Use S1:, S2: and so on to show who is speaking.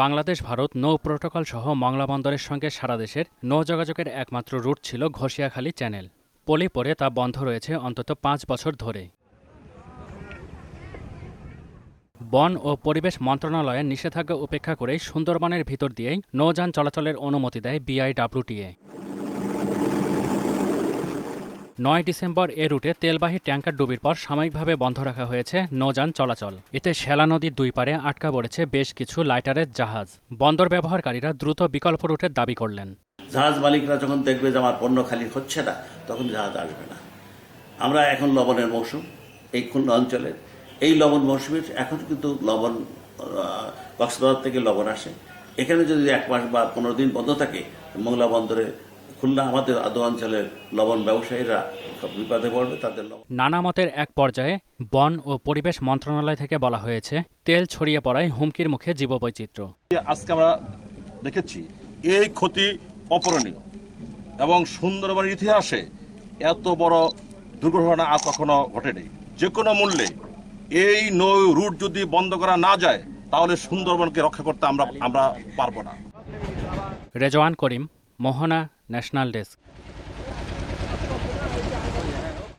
S1: বাংলাদেশ, ভারত নৌ প্রোটোকল সহ মংলা বন্দরের সঙ্গে সারা দেশের নৌ যোগাযোগের একমাত্র রুট ছিল ঘষিয়াখালী চ্যানেল। পলি পরে তা বন্ধ রয়েছে অন্তত পাঁচ বছর ধরে। বন ও পরিবেশ মন্ত্রণালয়ের নিষেধাজ্ঞা উপেক্ষা করেই সুন্দরবনের ভিতর দিয়েই নৌযান চলাচলের অনুমতি দেয় বিআইডব্লিউটিএ। নয় ডিসেম্বর এ রুটে তেলবাহী ট্যাঙ্কার ডুবির পর সাময়িকভাবে বন্ধ রাখা হয়েছে নৌযান চলাচল। এতে শ্যালা নদীর দুই পারে আটকা পড়েছে বেশ কিছু লাইটারের জাহাজ। বন্দর ব্যবহারকারীরা দ্রুত বিকল্প রুটের দাবি করলেন।
S2: জাহাজ মালিকরা যখন দেখবে যে আমার পণ্য খালি হচ্ছে না, তখন জাহাজ আসবে না। আমরা এখন লবণের মৌসুম এই খুলনা অঞ্চলে। এই লবণ মৌসুমে এখন কিন্তু লবণ কক্সবাজার থেকে লবণ আসে। এখানে যদি এক মাস বা পনেরো দিন বন্ধ থাকে, মোংলা বন্দরে খুলনা আমাদের আদৌ অঞ্চলের লবণ ব্যবসায়ীরা বিপদে পড়বে তাদের
S1: নানা মতের এক পর্যায়ে বন ও পরিবেশ মন্ত্রণালয় থেকে বলা হয়েছে তেল ছড়িয়ে পড়ায় হুমকির মুখে জীববৈচিত্র্য।
S3: আজকে আমরা দেখেছি এই ক্ষতি অপরণীয় এবং সুন্দরবনের ইতিহাসে এত বড় দুর্ঘটনা আর কখনো ঘটেনি। যে কোনো মূল্যে এই নৌ রুট যদি বন্ধ করা না যায় তাহলে সুন্দরবনকে রক্ষা করতে আমরা আমরা পারব না।
S1: Rezwan Karim Mohona national desk.